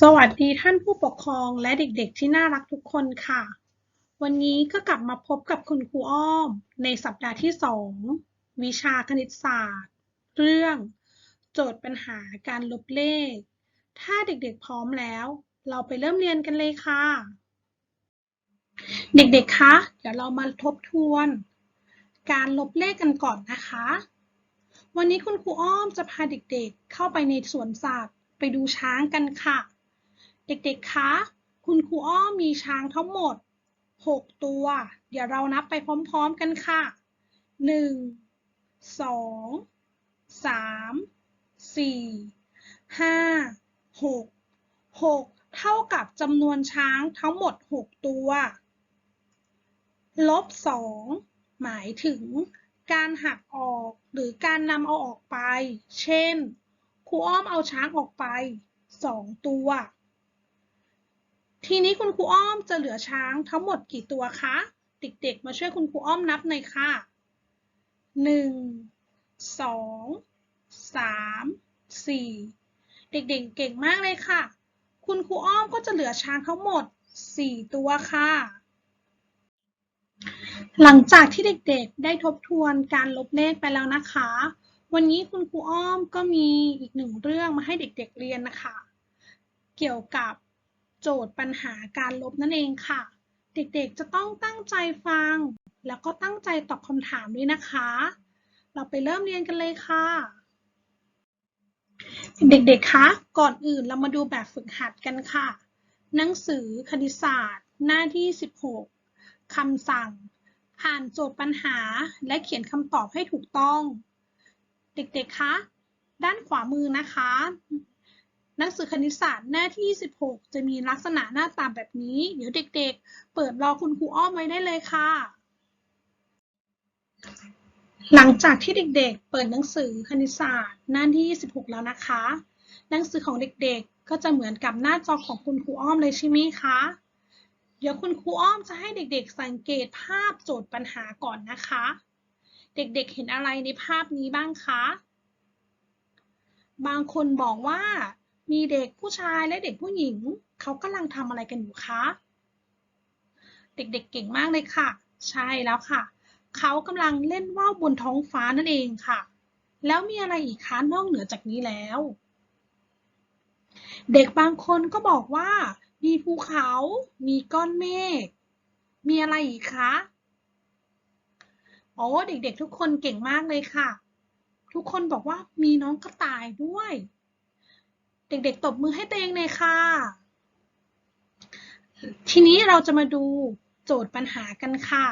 สวัสดีท่านผู้ปกครองและเด็กๆ ที่น่ารักทุกคนค่ะ วันนี้ก็กลับมาพบกับคุณครูอ้อม ในสัปดาห์ที่ 2 วิชาคณิตศาสตร์ เรื่อง โจทย์ปัญหาการลบเลข ถ้าเด็กๆพร้อมแล้ว เราไปเริ่มเรียนกันเลยค่ะ เด็กๆ คะ เดี๋ยวเรามาทบทวน การลบเลขกันก่อนนะคะ วันนี้คุณครูอ้อมจะพาเด็กๆ เข้าไปในสวนสัตว์ ไปดูช้างกันค่ะ เด็กๆ คะ คุณครูอ้อมีช้างทั้งหมด 6 ตัว เดี๋ยวเรานับไปพร้อมๆกันค่ะ 1 2 3 4 5 6 6 เท่ากับจำนวนช้างทั้งหมด 6 ตัว ลบ 2 หมายถึงการหักออกหรือการนำเอาออกไป เช่น ครูอ้อมเอาช้างออกไป 2 ตัว ทีนี้คุณครูอ้อมจะเหลือช้างทั้งหมดกี่ตัวคะ เด็กๆ มาช่วยคุณครูอ้อมนับหน่อยค่ะ 1 2 3 4 เด็กๆ เก่งมากเลยค่ะ คุณครูอ้อมก็จะเหลือช้างทั้งหมด 4 ตัวค่ะ หลังจากที่เด็กๆ ได้ทบทวนการลบเลขไปแล้วนะคะ วันนี้คุณครูอ้อมก็มีอีกหนึ่งเรื่องมาให้เด็กๆเรียนนะคะ เกี่ยวกับโจทย์ปัญหาการลบนั่นเองค่ะ เด็กๆจะต้องตั้งใจฟัง แล้วก็ตั้งใจตอบคำถามด้วยนะคะ เราไปเริ่มเรียนกันเลยค่ะ เด็กๆ คะ ก่อนอื่นเรามาดูแบบฝึกหัดกันค่ะ หนังสือคณิตศาสตร์ หน้าที่ 16คำสั่ง อ่านโจทย์ปัญหาและเขียนคำตอบให้ถูกต้อง เด็กๆ คะ ด้านขวามือนะคะ หนังสือคณิตศาสตร์หน้าที่16จะมีลักษณะหน้าตาแบบนี้ เดี๋ยวเด็กๆ เปิดรอคุณครูอ้อมไว้ได้เลยค่ะ หลังจากที่เด็กๆ เปิดหนังสือคณิตศาสตร์หน้าที่16แล้วนะคะ หนังสือของเด็กๆ ก็จะเหมือนกับหน้าจอของคุณครูอ้อมเลยใช่ไหมคะ เดี๋ยวคุณครูอ้อมจะให้เด็กๆ สังเกตภาพโจทย์ปัญหาก่อนนะคะ เด็กๆเห็นอะไรในภาพนี้บ้างคะ บางคนบอกว่ามีเด็กผู้ชายและเด็กผู้หญิง เขากำลังทำอะไรกันอยู่คะ เด็กๆเก่งมากเลยค่ะ ใช่แล้วค่ะ เขากำลังเล่นว่าวบนท้องฟ้านั่นเองค่ะ แล้วมีอะไรอีกคะนอกเหนือจากนี้แล้ว เด็กบางคนก็บอกว่า มีภูเขา มีก้อนเมฆ มีอะไรอีกคะ โอ้เด็กๆ ทุกคนเก่งมากเลยค่ะ ทุกคนบอกว่ามีน้องกระต่ายด้วย เด็กๆ ตบมือให้ตัวเองเลยค่ะ ทีนี้เราจะมาดูโจทย์ปัญหากันค่ะ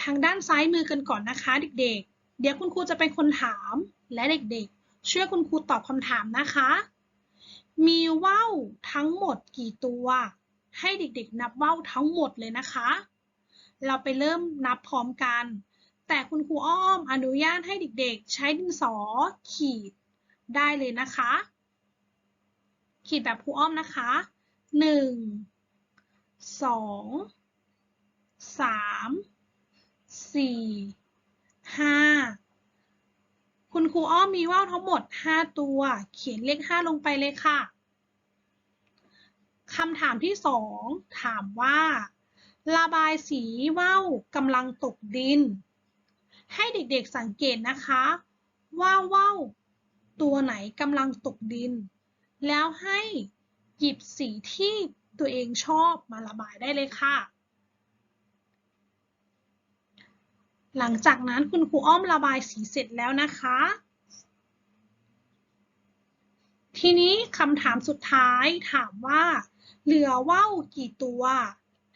ทางด้านซ้ายมือกันก่อนนะคะเด็กๆ เดี๋ยวคุณครูจะเป็นคนถามและเด็กๆ ช่วยคุณครูตอบคำถามนะคะ มีว่าวทั้งหมดกี่ตัว ให้เด็กๆ นับว่าวทั้งหมดเลยนะคะ เราไปเริ่มนับพร้อมกัน แต่คุณครูอ้อมอนุญาตให้เด็กๆ ใช้ดินสอขีดได้เลยนะคะ ขีดแบบครูอ้อมนะคะหนึ่งสองสามสี่ห้าคุณครูอ้อมมีว่าวทั้งหมด 5 ตัว เขียนเลข 5 ลงไปเลยค่ะคำถามที่ 2 ถามว่า ระบายสีว่าวกำลังตกดิน ให้เด็กๆสังเกตนะคะ ว่าว่าวตัวไหนกำลังตกดิน แล้วให้หยิบสีที่ตัวเองชอบมาระบายได้เลยค่ะ หลังจากนั้นคุณครูอ้อมระบายสีเสร็จแล้วนะคะ ทีนี้คำถามสุดท้ายถามว่า เหลือว่าวกี่ตัว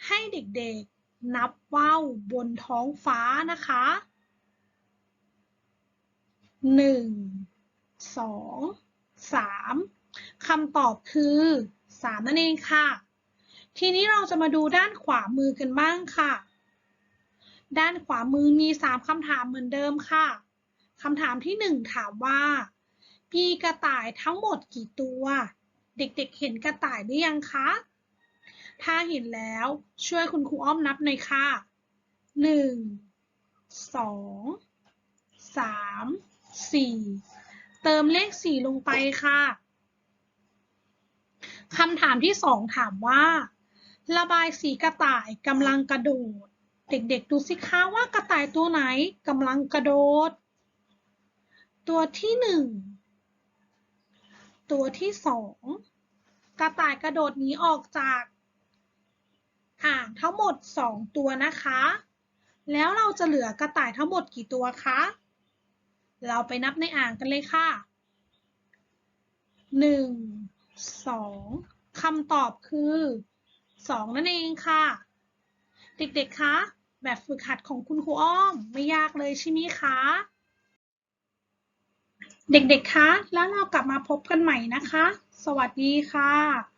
ให้เด็กๆนับว่าวบนท้องฟ้านะคะหนึ่งสองสามคำตอบคือสามนั่นเองค่ะ ทีนี้เราจะมาดูด้านขวามือกันบ้างค่ะ ด้านขวามือมี 3คำถามเหมือนเดิมค่ะคำถามที่ 1 ถามว่ามีกระต่ายทั้งหมดกี่ตัว เด็กๆเห็นกระต่ายหรือยังคะ ถ้าเห็นแล้วช่วยคุณครูอ้อมนับหน่อยค่ะ1 2 3 4เติมเลข4ลงไปค่ะคำถามที่สองถามว่า ระบายสีกระต่ายกำลังกระโดด เด็กๆดูสิคะว่ากระต่ายตัวไหนกำลังกระโดด ตัวที่หนึ่งตัวที่สองกระต่ายกระโดดหนีออกจาก อ่างทั้งหมดสองตัวนะคะ แล้วเราจะเหลือกระต่ายทั้งหมดกี่ตัวคะ เราไปนับในอ่างกันเลยค่ะหนึ่งสองคำตอบคือสองนั่นเองค่ะ เด็กๆ คะ แบบฝึกหัดของคุณครูอ้อมไม่ยากเลยใช่ไหมคะ เด็กๆ คะ แล้วเรากลับมาพบกันใหม่นะคะ สวัสดีค่ะ